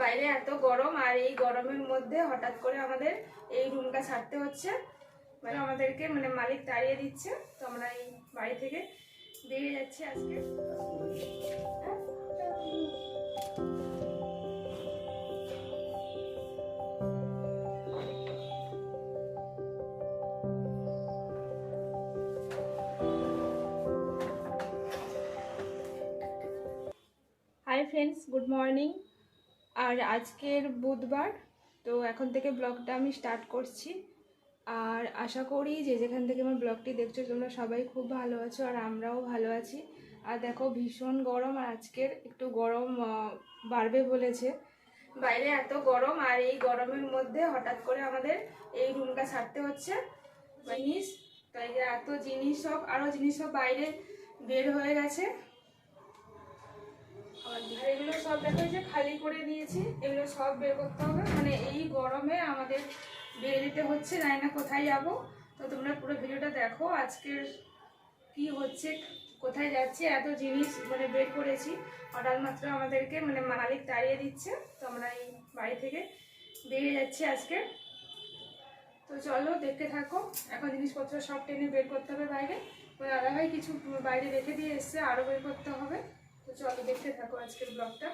বাইরে এত গরম, আর এই গরমের মধ্যে হঠাৎ করে আমাদের এই রুমটা ছাড়তে হচ্ছে। মানে আমাদেরকে মানে মালিক তাড়িয়ে দিচ্ছে। তো আমরা এই বাড়ি থেকে বেরিয়ে যাচ্ছি আজকে। হাই ফ্রেন্ডস গুড মর্নিং আর আজকের বুধবার, তো এখন থেকে ব্লগটা আমি স্টার্ট করছি। আর আশা করি যে যেখান থেকে আমার ব্লগটি দেখছ, তোমরা সবাই খুব ভালো আছো আর আমরাও ভালো আছি। আর দেখো, ভীষণ গরম আর আজকের একটু গরম বাড়বে বলেছে। বাইরে এত গরম আর এই গরমের মধ্যে হঠাৎ করে আমাদের এই রুমটা ছাড়তে হচ্ছে জিনিস। তাই এত জিনিস সব আরও জিনিস সব বাইরে বের হয়ে গেছে। আর এগুলো সব দেখো যে খালি করে দিয়েছি, এগুলো সব বের করতে হবে। মানে এই গরমে আমাদের বেরিয়ে যেতে হচ্ছে, জানি না কোথায় যাব। তো তোমরা পুরো ভিডিওটা দেখো, আজকের কি হচ্ছে, কোথায় যাচ্ছি, এত জিনিস মানে বের করেছি। হঠাৎ মাত্র আমাদেরকে মানে মালিক তাড়িয়ে দিচ্ছে, তো আমরা এই বাড়ি থেকে বেরিয়ে যাচ্ছি আজকে। তো চলো, দেখতে থাকো। এখন জিনিসপত্র সব টেনে বের করতে হবে বাইরে। ওই দাদাভাই কিছু বাইরে রেখে দিয়ে এসছে, আরও বের করতে হবে। চলো দেখতে থাকো আজকের ব্লগটা।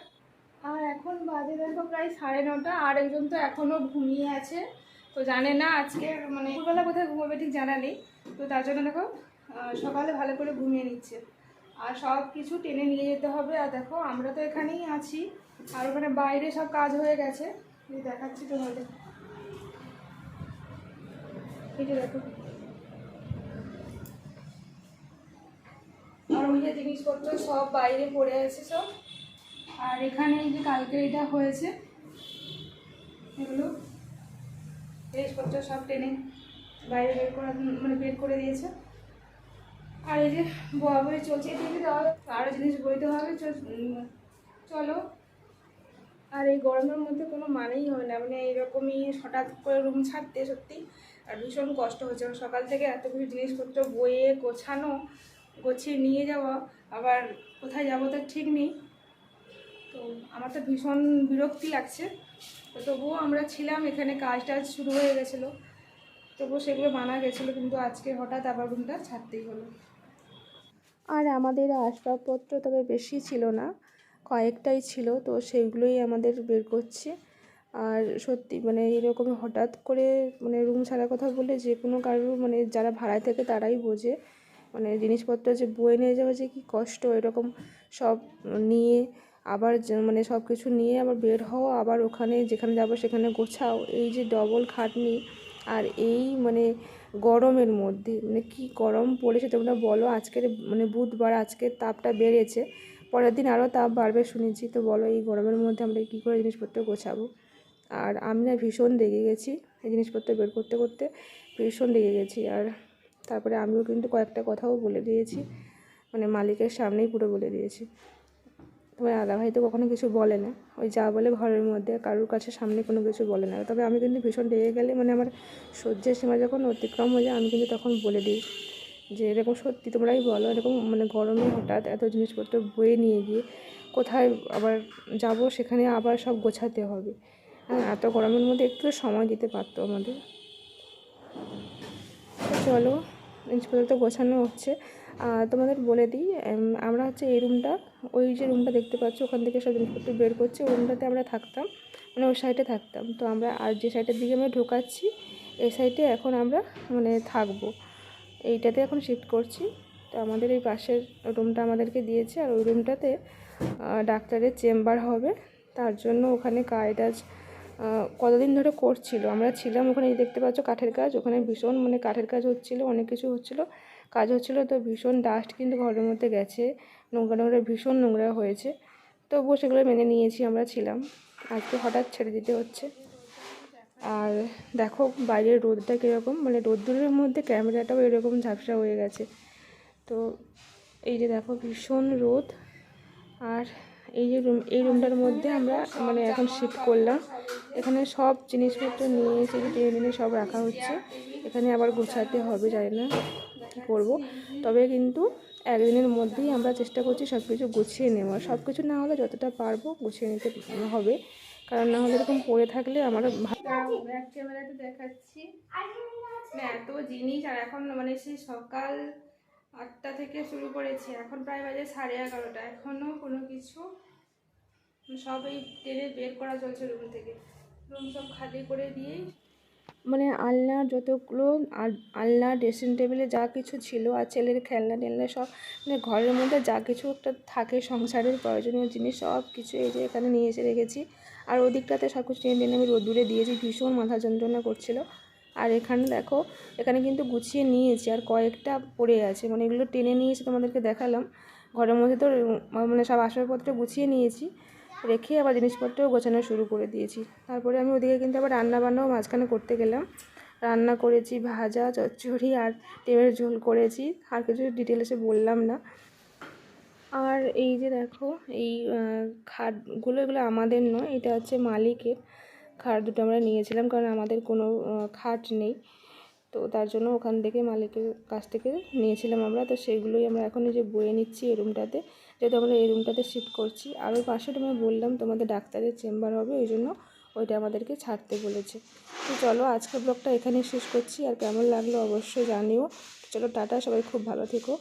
আর এখন বাজে দেখো প্রায় সাড়ে নটা, আর একজন তো এখনও ঘুমিয়ে আছে। তো জানে না আজকে মানে দুপুরবেলা কোথায় ঘুমাবে ঠিক জানা নেই। তো তার জন্য দেখো সকালে ভালো করে ঘুমিয়ে নিচ্ছে। আর সব কিছু টেনে নিয়ে যেতে হবে। আর দেখো, আমরা তো এখানেই আছি। আর ওখানে বাইরে সব কাজ হয়ে গেছে। দেখাচ্ছি তোমাদের। যে দেখো আর ওই যে জিনিসপত্র সব বাইরে পড়ে আছে সব। আর এখানে যে কালকে এটা হয়েছে, এগুলো জিনিসপত্র সব টেনে বাইরে বের করা মানে বের করে দিয়েছে। আর এই যে বয়া বই চলছে, এদিকে আরও জিনিস বইতে হবে, চলো আর এই গরমের মধ্যে কোনো মানেই হয় না মানে এইরকমই হঠাৎ করে রুম ছাড়তে সত্যি, আর ভীষণ কষ্ট হচ্ছে। সকাল থেকে এত কিছু জিনিসপত্র বয়ে গোছানো গোছিয়ে নিয়ে যাওয়া, আবার কোথায় যাব তো ঠিক নেই। তো আমার তো ভীষণ বিরক্তি লাগছে। তো তবুও আমরা ছিলাম, এখানে কাজ টাজ শুরু হয়ে গেছিল। তবুও সেগুলো মানা গেছিল, কিন্তু আজকে হঠাৎ আবার রুমটা ছাড়তেই হলো। আর আমাদের আসবাবপত্র তবে বেশি ছিল না, কয়েকটাই ছিল, তো সেইগুলোই আমাদের বের করছে। আর সত্যি মানে এরকম হঠাৎ করে মানে রুম ছাড়ার কথা বলে যে কোনো কারোর মানে যারা ভাড়ায় থাকে তারাই বোঝে। মানে জিনিসপত্র যে বয়ে নিয়ে যাওয়া যে কী কষ্ট, এরকম সব নিয়ে আবার মানে সব কিছু নিয়ে আবার বের হও, আবার ওখানে যেখানে যাব সেখানে গোছাও। এই যে ডবল খাটনি আর এই মানে গরমের মধ্যে মানে কি গরম পড়েছে তোমরা বলো। আজকের মানে বুধবার, আজকের তাপটা বেড়েছে, পরের দিন আরও তাপ বাড়বে শুনেছি। তো বলো এই গরমের মধ্যে আমরা কী করে জিনিসপত্র গোছাবো? আর আমি না ভীষণ রেগে গেছি এই জিনিসপত্র বের করতে করতে, ভীষণ রেগে গেছি। আর তারপরে আমিও কিন্তু কয়েকটা কথাও বলে দিয়েছি। মানে মালিকের সামনেই পুরো বলে দিয়েছি। তোমার দাদাভাই তো কখনো কিছু বলে না। ওই যা বলে ঘরের মধ্যে, কারোর কাছে সামনে কোনো কিছু বলে না। তবে আমি কিন্তু ভীষণ রেগে গেলে মানে আমার সহ্যের সীমা যখন অতিক্রম হয়ে যায়, আমি কিন্তু তখন বলে দিই যে, এরকম সত্যি তোমরাই বলো, এরকম মানে গরমে হঠাৎ এত জিনিসপত্র বয়ে নিয়ে গিয়ে কোথায় আবার যাব, সেখানে আবার সব গোছাতে হবে। হ্যাঁ এত গরমের মধ্যে একটু সময় দিতে পারতো আমাদের। চলো জিনিসপত্র তো গোছানো হচ্ছে। তোমাদের বলে দিই আমরা হচ্ছে এই রুমটা ওই যে রুমটা দেখতে পাচ্ছ ওখান থেকে সব জিনিসপত্র বের করছি ওই রুমটাতে আমরা থাকতাম মানে ওই সাইডে থাকতাম। তো আমরা আর যে সাইডের দিকে আমরা ঢোকাচ্ছি এই সাইডে এখন আমরা মানে থাকব। এইটাতে এখন শিফট করছি। তো আমাদের এই পাশের রুমটা আমাদেরকে দিয়েছে আর ওই রুমটাতে ডাক্তারের চেম্বার হবে। তার জন্য ওখানে আহ, কতদিন ধরে করছিল? আমরা ছিলাম ওখানে দেখতে পাচ্ছ কাঠের কাজ, ওখানে ভীষণ মানে কাঠের কাজ হচ্ছিল, অনেক কিছু হচ্ছিল। কাজ হচ্ছিল তো ভীষণ ডাস্ট কিন্তু ঘরের মধ্যে গেছে, নোংরা নোংরা, ভীষণ নোংরা হয়েছে। তবুও সেগুলো মেনে নিয়েছি, আমরা ছিলাম। আজকে হঠাৎ ছেড়ে দিতে হচ্ছে। আর দেখো বাইরের রোদটা কীরকম মানে রোদ্দুরের মধ্যে ক্যামেরাটাও এরকম ঝাপসা হয়ে গেছে। তো এই যে দেখো ভীষণ রোদ, আর এই যে রুম এই রুমটার মধ্যে আমরা মানে এখন শিফট করলাম। এখানে সব জিনিসপত্র নিয়ে এসে টেনে টেনে সব রাখা হচ্ছে। এখানে আবার গোছাতে হবে, জানি না করব। তবে কিন্তু একদিনের মধ্যেই আমরা চেষ্টা করছি সব কিছু গুছিয়ে নেওয়ার। সব কিছু না হলে যতটা পারব গুছিয়ে নিতে হবে। কারণ না হলে এরকম পড়ে থাকলে আমারও দেখাচ্ছি। এত জিনিস, আর এখন মানে সেই সকাল আটটা থেকে শুরু করেছি। এখন প্রায় বাজে সাড়ে এগারোটা। এখনও কোনো কিছু সব এই টেনে বের করা চলছে রুম থেকে। রুম সব খালি করে দিয়েই। মানে আলনার যতগুলো আল- আলনা ড্রেসিং টেবিলে যা কিছু ছিল আর ছেলের খেলনা টেলনা সব মানে ঘরের মধ্যে যা কিছু একটা থাকে, সংসারের প্রয়োজনীয় জিনিস, সব কিছু এই যে এখানে নিয়ে এসে রেখেছি। আর ওদিকটাতে সব কিছু টেনে টেনে আমি রোদ্দুরে দিয়েছি। ভীষণ মাথা যন্ত্রণা করছিল। আর এখানে দেখো, এখানে কিন্তু গুছিয়ে নিয়েছি আর কয়েকটা পড়ে আছে। মানে এগুলো টেনে নিয়েছি তোমাদেরকে দেখালাম। ঘরের মধ্যে তো মানে সব আসবাবপত্র গুছিয়ে নিয়েছি। রেখে আবার জিনিসপত্রও গোছানো শুরু করে দিয়েছি। তারপরে আমি ওদিকে কিন্তু আবার রান্না বান্নাও মাঝখানে করতে গেলাম। রান্না করেছি ভাজা, চচ্চড়ি আর ডিমের ঝোল করেছি। আর কিছু ডিটেলসে বললাম না। আর এই যে দেখো, এই খাটগুলো এগুলো আমাদের নয়, এটা হচ্ছে মালিকের। খাট দুটো আমরা নিয়েছিলাম কারণ আমাদের কোনো খাট নেই। তো তার জন্য ওখান থেকে মালিকের কাছ থেকে নিয়েছিলাম আমরা। তো সেগুলোই আমরা এখন যে বয়ে নিচ্ছি এই রুমটাতে। যেহেতু আমরা এই রুমটাতে শিফট করছি। আর ওই পাশে রুমে বললাম, তোমাদের ডাক্তারের চেম্বার হবে, ওই জন্য ওইটা আমাদেরকে ছাড়তে বলেছে। তো চলো, আজকের ব্লগটা এখানেই শেষ করছি। আর কেমন লাগল অবশ্যই জানিও। চলো, টাটা, সবাই খুব ভালো থেকো।